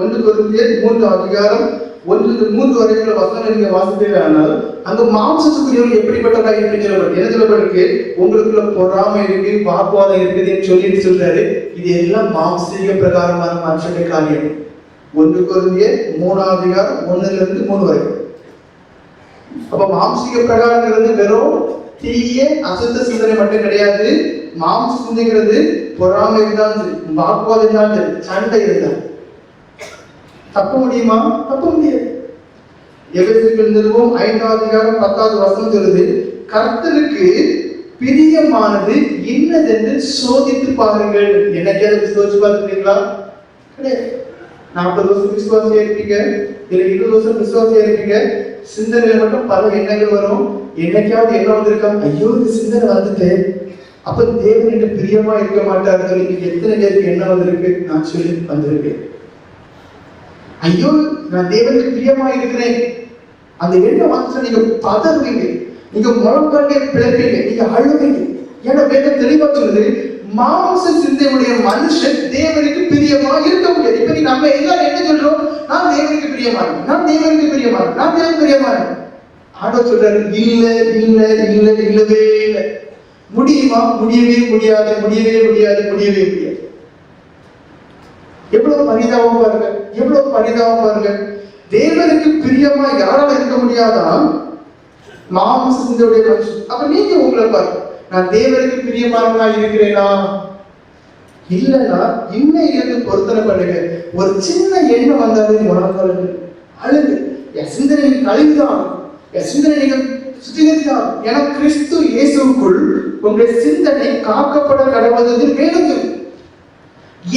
ஒன்று குருந்தியர் மூன்று அதிகாரம் ஒன்று மூன்று வரைக்குள்ள வசனம் நீங்க வாசித்தீர்கள் ஆனால் அந்த மாம்சத்துக்குரியவர்கள் எப்படிப்பட்டவராக இருக்கு சொல்லப்பட்டு என்ன சொல்லப்பட்டிருக்கு? உங்களுக்குள்ள பொறாமை இருக்கு பாப்பாதம் இருக்குதுன்னு சொல்லிட்டு சொல்றாரு? இது எல்லாம் மாம்சீக பிரகாரமான மனுஷனுடைய காரியம். ஒன்று குருந்தியர் மூணாவது அதிகாரம் ஒன்னுல இருந்து மூணு வரை. அப்ப மாம்சீக பிரகாரங்கிறது வெறும் தீய அசுத்த சிந்தனை மட்டும் கிடையாது. மாம்ச சிந்தைங்கிறது பொறாமை இருந்தாலும் சரி வாக்குவாதம் இருந்தாலும் சரி சண்டை இருந்தாலும் தப்ப முடியுமா? தப்ப முடியாது. எபேசியர்கள் நிறுவம் ஐந்தாவது அதிகாரம் பத்தாவது வசனம் சொல்லுது கர்த்தனுக்கு பிரியமானது இன்னதென்று சோதித்து பாருங்கள். என்னைக்காவது சோதிச்சு பார்த்துருக்கீங்களா? கிடையாது. நாற்பது வருஷம் விசுவாசியா இருப்பீங்க இல்ல இருபது வருஷம் விசுவாசியா இருப்பீங்க சிந்தனையில மட்டும் பல எண்ணங்கள் வரும். என்னைக்காவது என்ன வந்திருக்கா? ஐயோ இந்த சிந்தனை வந்துட்டு. அப்ப தேவனிட்ட பிரியமா இருக்க மாட்டாரு. சொல்லி எத்தனை பேருக்கு என்ன வந்திருக்கு? நான் சொல்லி வந்திருக்கேன். ஐயோ நான் தேவனுக்கு பிரியமா இருக்கிறேன் அந்த எண்ணம் வந்து நீங்க பதறுவீங்க. நீங்க முழங்காண்டே பிழைப்பீங்க நீங்க அழுவீங்க. ஏன்னா வேதம் தெளிவா சொல்லுது? மாம்ச சிந்தையுடைய மனுஷன் தேவனுக்கு பிரியமா இருக்க முடியாது இப்ப நம்ம எல்லாரும் என்ன சொல்றோம்? நான் தேவனுக்கு பிரியமா நான் தேவனுக்கு பிரியமானேன். நான் தேவனுக்கு பிரியமா ஆட சொல்றாரு இல்ல இல்ல இல்ல இல்லவே இல்ல. முடியுமா? முடியவே முடியாது முடியவே முடியாது முடியவே முடியாது. எவ்வளவு பரிதாபமா பாருங்க எவ்வளவு பரிதாபம் பாருங்கள் தேவனுக்கு பிரியமா யாரால இருக்க முடியாதா மாம்ச சிந்தையுடைய மனுஷன். அப்ப நீங்க உங்களை பாருங்க நான் தேவனுக்கு பிரியமானவனா இருக்கிறேனா? இல்லைன்னா இன்னையிலிருந்து பொருத்தனை பண்ணுங்க. ஒரு சின்ன எண்ணம் வந்தாலே உணர்ந்தாலும் அழுது. என் சிந்தனை கழிவுதான். என் சிந்தனை நீங்க சுத்திகரித்தான் என கிறிஸ்து இயேசுக்குள் உங்களுடைய சிந்தனை காக்கப்பட கடவுள் மேலும்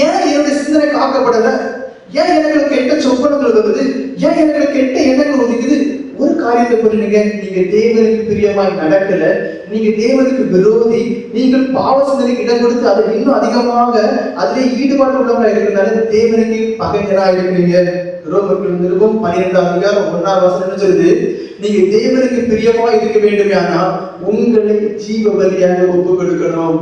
ஏன் என்னுடைய சிந்தனை காக்கப்படல? ஏன் எனக்கு கெட்ட சொப்பனங்கள் வருது? ஏன் எனக்கு கெட்ட எண்ணங்கள் ஒதுக்குது? ஒரு காரியத்தை புரியுங்க நீங்க தேவனுக்கு பிரியமாய் நடக்கல நீங்க தேவனுக்கு விரோதி நீங்கள் பாவ சிந்தனைக்கு இடம் கொடுத்து அதை இன்னும் அதிகமாக அதிலே ஈடுபாடு உள்ளவங்களா இருக்கிறதுனால தேவனுக்கு பகைஞரா இருக்கிறீங்க. ரோமர்கள் நிருபம் பன்னிரெண்டாம் அதிகாரம் ஒன்றாம் வசனம் என்ன சொல்லுது? நீங்க தேவனுக்கு பிரியமா இருக்க வேண்டுமே ஆனா உங்களை ஜீவ பலியாக ஒப்பு கொடுக்கணும்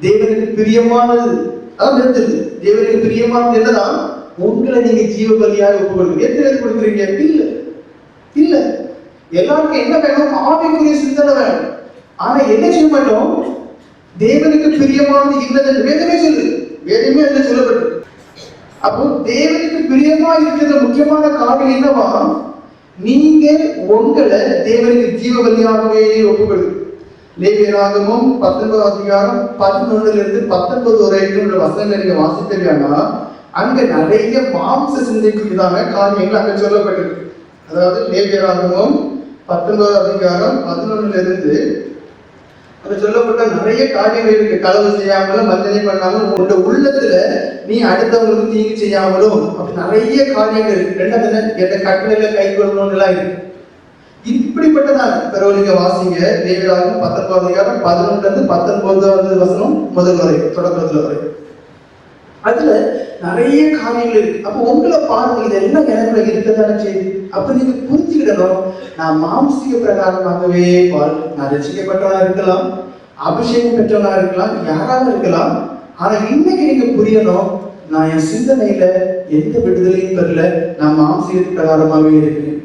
தேவனுக்கு பிரியமானது. அதான் தேவனுக்கு பிரியமானது என்னதான்? உங்களை நீங்க ஜீவ பலியாக ஒப்பு கொடுக்குறீங்க எத்தனை கொடுக்குறீங்க? இல்ல. இல்ல. எல்லாருக்கும் என்ன வேணும் ஆவிக்குரிய சிந்தனை வேணும். ஆனா என்ன செய்ய மாட்டோம்? தேவனுக்கு பிரியமானது இல்லைன்னு வேதமே சொல்லுது. வேதமே என்ன சொல்லப்பட்டு. அப்போ தேவனுக்கு பிரியமா இருக்கிற முக்கியமான காரணம் என்னவா? நீங்க உங்களை தேவனுக்கு ஜீவ பலியாகவே ஒப்புக்கொடுங்க லேவியராகமும் பத்தொன்பது அதிகாரம் பதினொன்னுல இருந்து பத்தொன்பது வரைக்கும் உள்ள வசனங்களை நீங்க வாசித்தீங்கன்னா அங்க நிறைய மாம்ச சிந்தைக்குரியதான காரியங்கள் அங்க சொல்லப்பட்டிருக்கு. அதாவது லேவியராகமும் பத்தொன்பது அதிகாரம் பதினொன்னுல இருந்து அங்க சொல்லப்பட்ட நிறைய காரியங்கள் இருக்கு. களவு செய்யாமலும் வஞ்சனை பண்ணாமலும் உன்னோட உள்ளத்துல நீ அடுத்தவங்களுக்கு தீங்கு செய்யாமலும் அப்படி நிறைய காரியங்கள் இருக்கு. ரெண்டாவது எந்த கட்டளையில கை கொள்ளணும்னு எல்லாம் இருக்கு. இப்படிப்பட்டதான் பிறகு வாசிங்க தேவராகும் பத்தொன்பது அதிகாரம் பதினொன்றுல இருந்து பத்தொன்பதாவது வசனம் முதல் வரை தொடக்கத்துல வரை. அதுல நிறைய காரியங்கள் இருக்கு. அப்ப உங்களை பாருங்க இதெல்லாம் எனக்குள்ள இருக்கதான செய்யுது. அப்ப நீங்க புரிஞ்சுக்கிடணும் நான் மாம்சீக பிரகாரமாகவே வாழ் நான் ரசிக்கப்பட்டவனா இருக்கலாம் அபிஷேகம் பெற்றவனா இருக்கலாம் யாராக இருக்கலாம். ஆனா இன்னைக்கு நீங்க புரியணும் நான் என் சிந்தனையில எந்த விடுதலையும் பெறல நான் மாம்சீக பிரகாரமாகவே இருக்கேன்